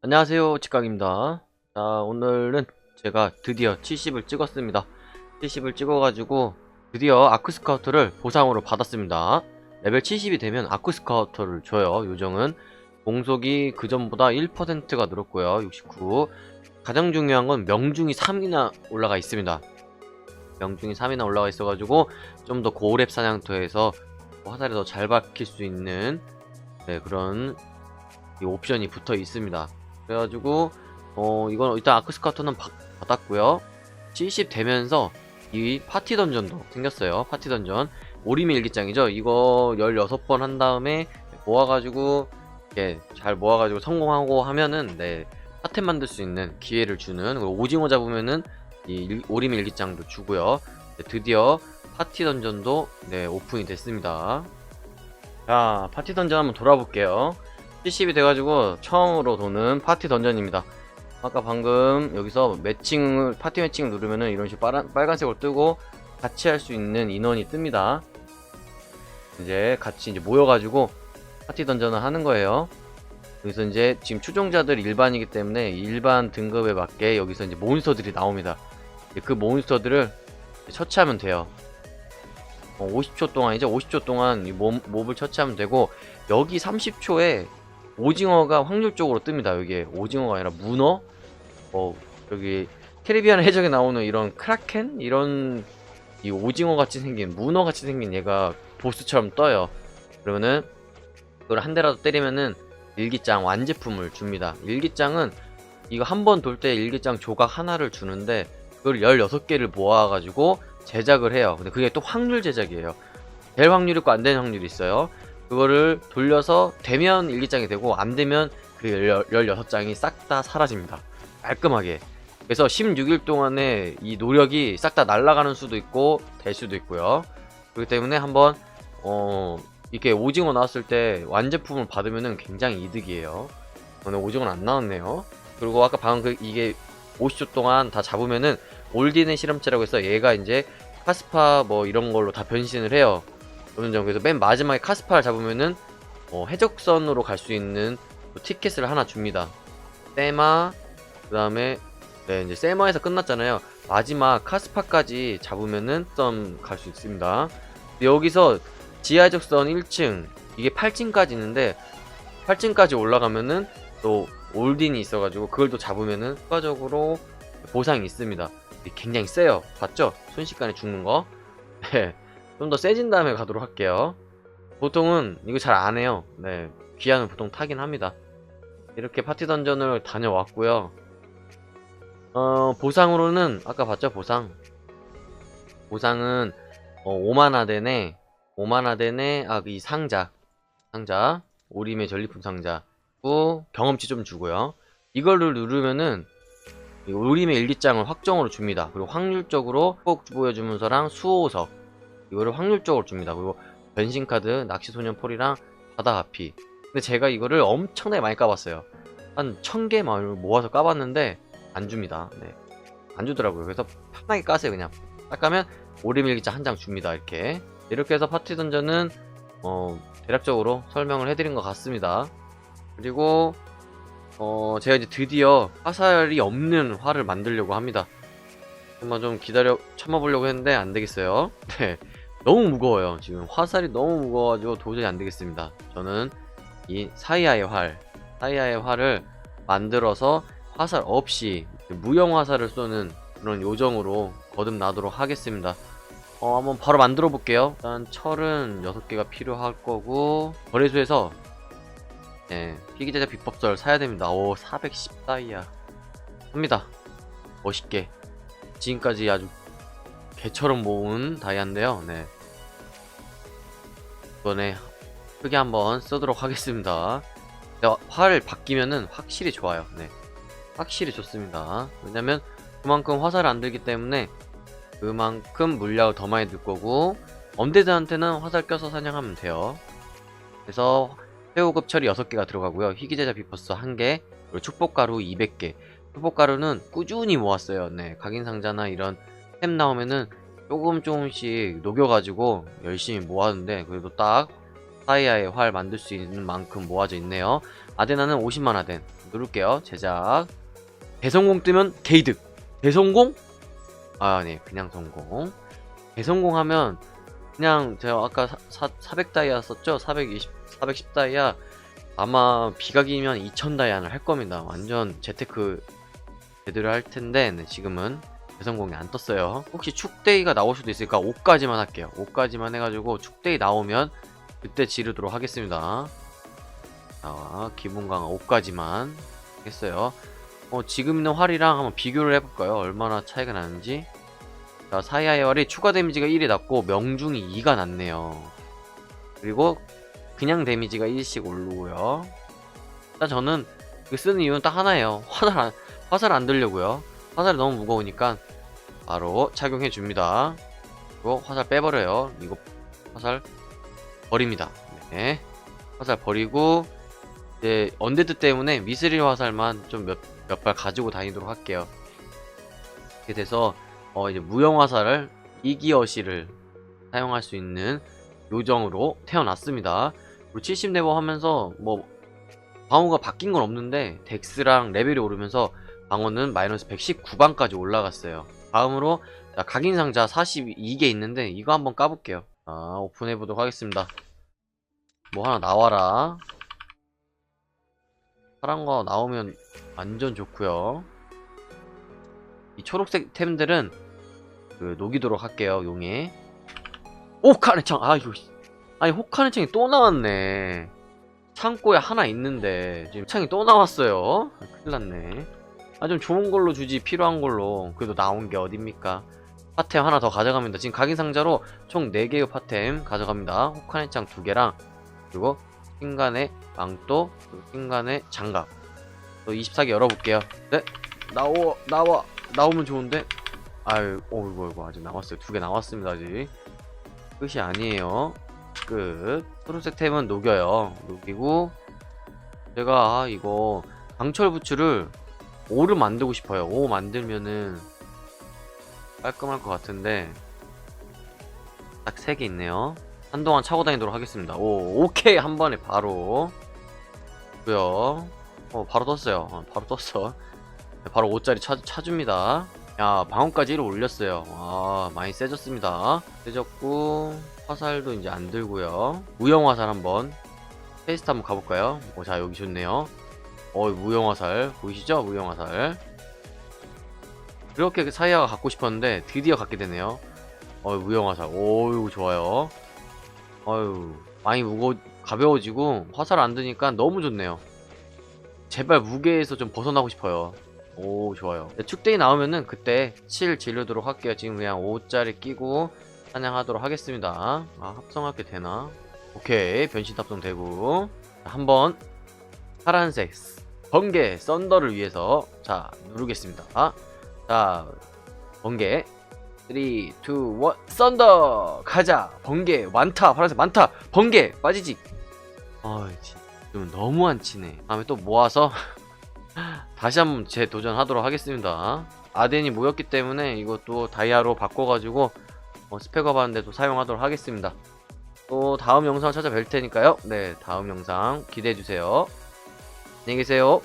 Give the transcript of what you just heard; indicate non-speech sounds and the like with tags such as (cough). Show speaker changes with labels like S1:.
S1: 안녕하세요 직각입니다. 자 오늘은 제가 드디어 70을 찍었습니다. 70을 찍어가지고 드디어 아크스카우터를 보상으로 받았습니다. 레벨 70이 되면 아크스카우터를 줘요 요정은. 공속이 그전보다 1%가 늘었고요 69 가장 중요한 건 명중이 3이나 올라가 있습니다. 명중이 3이나 올라가 있어가지고 좀 더 고렙 사냥터에서 화살이 더 잘 박힐 수 있는 네, 그런 이 옵션이 붙어 있습니다 그래가지고 어 이건 일단 아크스카우터는 받- 받았고요. 70 되면서 이 파티 던전도 생겼어요. 파티 던전. 오리미 일기장이죠. 이거 16번 한 다음에 모아가지고 이렇게 잘 모아가지고 성공하고 하면은 네 파템 만들 수 있는 기회를 주는 오징어 잡으면은 이 일- 오리미 일기장도 주고요. 네, 드디어 파티 던전도 네 오픈이 됐습니다. 자 파티 던전 한번 돌아볼게요 70이 돼가지고 처음으로 도는 파티 던전입니다. 아까 방금 여기서 매칭을 파티 매칭 누르면은 이런 식으로 빨간, 빨간색으로 뜨고 같이 할 수 있는 인원이 뜹니다. 이제 같이 이제 모여가지고 파티 던전을 하는 거예요. 여기서 이제 지금 추종자들 일반이기 때문에 일반 등급에 맞게 여기서 이제 몬스터들이 나옵니다. 그 몬스터들을 처치하면 돼요. 어, 50초 동안 이제 50초 동안 이 몹, 몹을 처치하면 되고 여기 30초에 오징어가 확률적으로 뜹니다. 여기 오징어가 아니라 문어, 어 여기 캐리비안 해적에 나오는 이런 크라켄 이런 이 오징어 같이 생긴 문어 같이 생긴 얘가 보스처럼 떠요. 그러면은 그걸 한 대라도 때리면은 일기장 완제품을 줍니다. 일기장은 이거 한 번 돌 때 일기장 조각 하나를 주는데 그걸 16개를 모아가지고 제작을 해요. 근데 그게 또 확률 제작이에요. 될 확률이 있고 안 되는 확률이 있어요. 그거를 돌려서 되면 일기장이 되고 안 되면 그 16장이 싹 다 사라집니다. 깔끔하게. 그래서 16일 동안에 이 노력이 싹 다 날아가는 수도 있고 될 수도 있고요. 그렇기 때문에 한번 어 이렇게 오징어 나왔을 때 완제품을 받으면은 굉장히 이득이에요. 오늘 오징어는 안 나왔네요. 그리고 아까 방금 그 이게 50초 동안 다 잡으면은 올디는 실험체라고 해서 얘가 이제 카스파 뭐 이런 걸로 다 변신을 해요. 어느 정도 그래서 맨 마지막에 카스파를 잡으면은 어, 해적선으로 갈 수 있는 또 티켓을 하나 줍니다. 세마 그 다음에 네 이제 세마에서 끝났잖아요. 마지막 카스파까지 잡으면은 점갈수 있습니다. 여기서 지하 해적선 1층 이게 8층까지 있는데 8층까지 올라가면은 또 올딘이 있어가지고 그걸 또 잡으면은 추가적으로 보상이 있습니다. 굉장히 세요. 봤죠? 순식간에 죽는 거. (laughs) 네. 좀더 세진 다음에 가도록 할게요. 보통은 이거 잘 안 해요. 네. 귀환을 보통 타긴 합니다. 이렇게 파티 던전을 다녀왔고요. 어, 보상으로는 아까 봤죠? 보상. 보상은 어, 5만화덴에 5만화덴에 아, 이 상자. 상자. 오림의 전리품 상자. 고 경험치 좀 주고요. 이걸를 누르면은 이 오림의 일기장을 확정으로 줍니다. 그리고 확률적으로 꼭 보여주문서랑 수호석 이거를 확률적으로 줍니다. 그리고 변신카드, 낚시소년 폴이랑 바다하피. 근데 제가 이거를 엄청나게 많이 까봤어요. 한천개 모아서 까봤는데 안 줍니다. 네. 안 주더라고요. 그래서 편하게 까세요. 그냥 딱 까면 오리밀기장 한장 줍니다. 이렇게 이렇게 해서 파티 던전은 어, 대략적으로 설명을 해드린 것 같습니다. 그리고 어, 제가 이제 드디어 화살이 없는 활을 만들려고 합니다. 한번 좀 기다려 참아보려고 했는데 안 되겠어요. (laughs) 네. 너무 무거워요. 지금 화살이 너무 무거워가지고 도저히 안 되겠습니다. 저는 이 사이아의 활, 사이아의 활을 만들어서 화살 없이 무형 화살을 쏘는 그런 요정으로 거듭나도록 하겠습니다. 어, 한번 바로 만들어 볼게요. 일단 철은 6개가 필요할 거고 거래소에서 네, 희귀제자 비법설 사야 됩니다. 오, 410 다이아. 합니다. 멋있게. 지금까지 아주 개처럼 모은 다이아인데요. 네. 이번에 크게 한번 쓰도록 하겠습니다. 네, 활 바뀌면은 확실히 좋아요. 네. 확실히 좋습니다. 왜냐면 그만큼 화살을 안 들기 때문에 그만큼 물약을 더 많이 들 거고 엄데드한테는 화살 껴서 사냥하면 돼요. 그래서 회오급 철이 6개가 들어가고요. 희귀제자 비퍼스 1개, 그리고 축복가루 200개. 축복가루는 꾸준히 모았어요. 네, 각인상자나 이런 템 나오면은 조금 조금씩 녹여가지고 열심히 모았는데 그래도 딱 사이아의 활 만들 수 있는 만큼 모아져 있네요. 아데나는 50만 아덴. 누를게요. 제작. 대성공 뜨면 게이득. 대성공? 아, 네. 그냥 성공. 대성공 하면 그냥 제가 아까 400 다이아 썼죠? 420, 410 다이아 아마 비각이면 2000 다이아를 할 겁니다. 완전 재테크 제대로 할 텐데 네, 지금은 대성공이 안 떴어요. 혹시 축데이가 나올 수도 있으니까 5까지만 할게요. 5까지만 해가지고 축데이 나오면 그때 지르도록 하겠습니다. 자, 기본 강화 5까지만 했어요. 어, 지금 있는 활이랑 한번 비교를 해볼까요? 얼마나 차이가 나는지. 자, 사이아의 활이 추가 데미지가 1이 났고 명중이 2가 났네요. 그리고 그냥 데미지가 1씩 오르고요. 일단 저는 이거 쓰는 이유는 딱 하나예요. 화살 안, 화살 안 들려고요. 화살이 너무 무거우니까 바로 착용해 줍니다. 그리고 화살 빼버려요. 이거 화살 버립니다. 네. 화살 버리고 이제 언데드 때문에 미스릴 화살만 좀 몇 몇 발 가지고 다니도록 할게요. 이렇게 돼서 어 이제 무형 화살을 이기어시를 사용할 수 있는 요정으로 태어났습니다. 그리고 70 레버 하면서 뭐 방어가 바뀐 건 없는데 덱스랑 레벨이 오르면서 방어는 마이너스 119방까지 올라갔어요. 다음으로 자, 각인 상자 42개 있는데 이거 한번 까볼게요. 자, 오픈해 보도록 하겠습니다. 뭐 하나 나와라. 파란 거 나오면 완전 좋고요. 이 초록색 템들은 그 녹이도록 할게요. 용에. 호카네 창. 아 이거. 아니 호카네 창이 또 나왔네. 창고에 하나 있는데 지금 창이 또 나왔어요. 아, 큰일 났네. 아 좀 좋은 걸로 주지 필요한 걸로. 그래도 나온 게 어딥니까? 파템 하나 더 가져갑니다. 지금 각인 상자로 총 4개의 파템 가져갑니다. 호카네 창 2개랑 그리고 신간의 망토, 그리고 신간의 장갑. 또 24개 열어볼게요. 네, 나오, 나와, 나오면 좋은데. 아유, 어이구, 이거 아직 남았어요. 두 개 남았습니다, 아직. 끝이 아니에요. 끝. 초록색 템은 녹여요. 녹이고, 제가, 아, 이거, 강철 부츠를 5를 만들고 싶어요. 5 만들면은, 깔끔할 것 같은데, 딱 3개 있네요. 한동안 차고 다니도록 하겠습니다. 오, 오케이! 한 번에 바로. 고요 어, 바로 떴어요. 어, 바로 떴어. 네, 바로 5짜리 차, 차줍니다. 야, 방어까지 1을 올렸어요. 아, 많이 세졌습니다. 세졌고, 화살도 이제 안 들고요. 무형 화살 한번. 테스트 한번 가볼까요? 어, 자, 여기 좋네요. 어, 무형 화살. 보이시죠? 무형 화살. 이렇게 사이아가 갖고 싶었는데, 드디어 갖게 되네요. 어, 무형 화살. 오, 이거 좋아요. 어유 많이 무거 가벼워지고 화살 안 드니까 너무 좋네요. 제발 무게에서 좀 벗어나고 싶어요. 오 좋아요. 네, 축대이 나오면은 그때 7 지르도록 할게요. 지금 그냥 5짜리 끼고 사냥하도록 하겠습니다. 아 합성할 게 되나? 오케이 변신 탑승 되고 한번 파란색 번개 썬더를 위해서 자 누르겠습니다. 자 번개 3, 2, 1, 썬더! 가자! 번개, 많다! 파란색 많다! 번개! 빠지지! 어이, 좀 너무 안 치네. 다음에 또 모아서 (laughs) 다시 한번 재도전하도록 하겠습니다. 아덴이 모였기 때문에 이것도 다이아로 바꿔가지고 어, 스펙업 하는데도 사용하도록 하겠습니다. 또 다음 영상 찾아뵐 테니까요. 네, 다음 영상 기대해주세요. 안녕히 계세요.